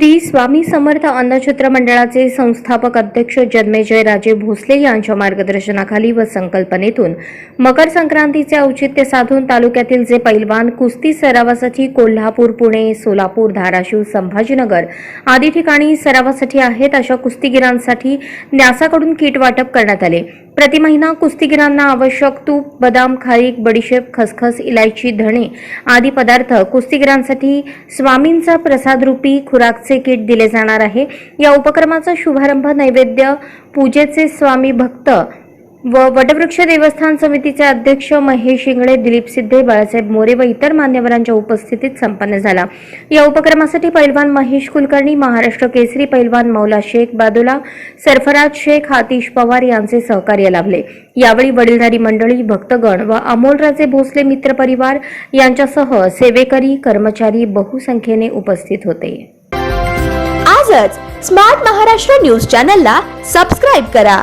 श्री स्वामी समर्थ अन्नछत्र मंडळाचे संस्थापक अध्यक्ष जन्मेजय राजे भोसले यांच्या मार्गदर्शनाखाली व संकल्पनेतून मकर संक्रांतीचे औचित्य साधून तालुक्यातील जे पैलवान कुस्ती सरावासाठी कोल्हापूर पुणे सोलापूर धाराशिव संभाजीनगर आदी ठिकाणी सरावासाठी आहेत अशा कुस्तीगिरांसाठी न्यासाकडून किट वाटप करण्यात आले. प्रति महिना कुस्तीगिरांना आवश्यक तूप बदाम खारीक बडीशेप खसखस इलायची धणे आदी पदार्थ कुस्तीगिरांसाठी स्वामींचा प्रसादरूपी खुराकचे किट दिले जाणार आहे. या उपक्रमाचा शुभारंभ नैवेद्य पूजेचे स्वामी भक्त व वटवृक्ष देवस्थान समितीचे अध्यक्ष महेश इंगळे दिलीप सिद्धे बाळासाहेब मोरे व इतर मान्यवरांच्या उपस्थितीत संपन्न झाला. या उपक्रमासाठी पैलवान महेश कुलकर्णी महाराष्ट्र केसरी पैलवान मौला शेख बादुला सरफराज शेख आतिश पवार यांचे सहकार्य लाभले. यावेळी वडीलधारी मंडळी भक्तगण व अमोलराजे भोसले मित्र परिवार यांच्यासह सेवेकरी कर्मचारी बहुसंख्येने उपस्थित होते. आजच स्मार्ट महाराष्ट्र न्यूज चॅनलला सबस्क्राईब करा.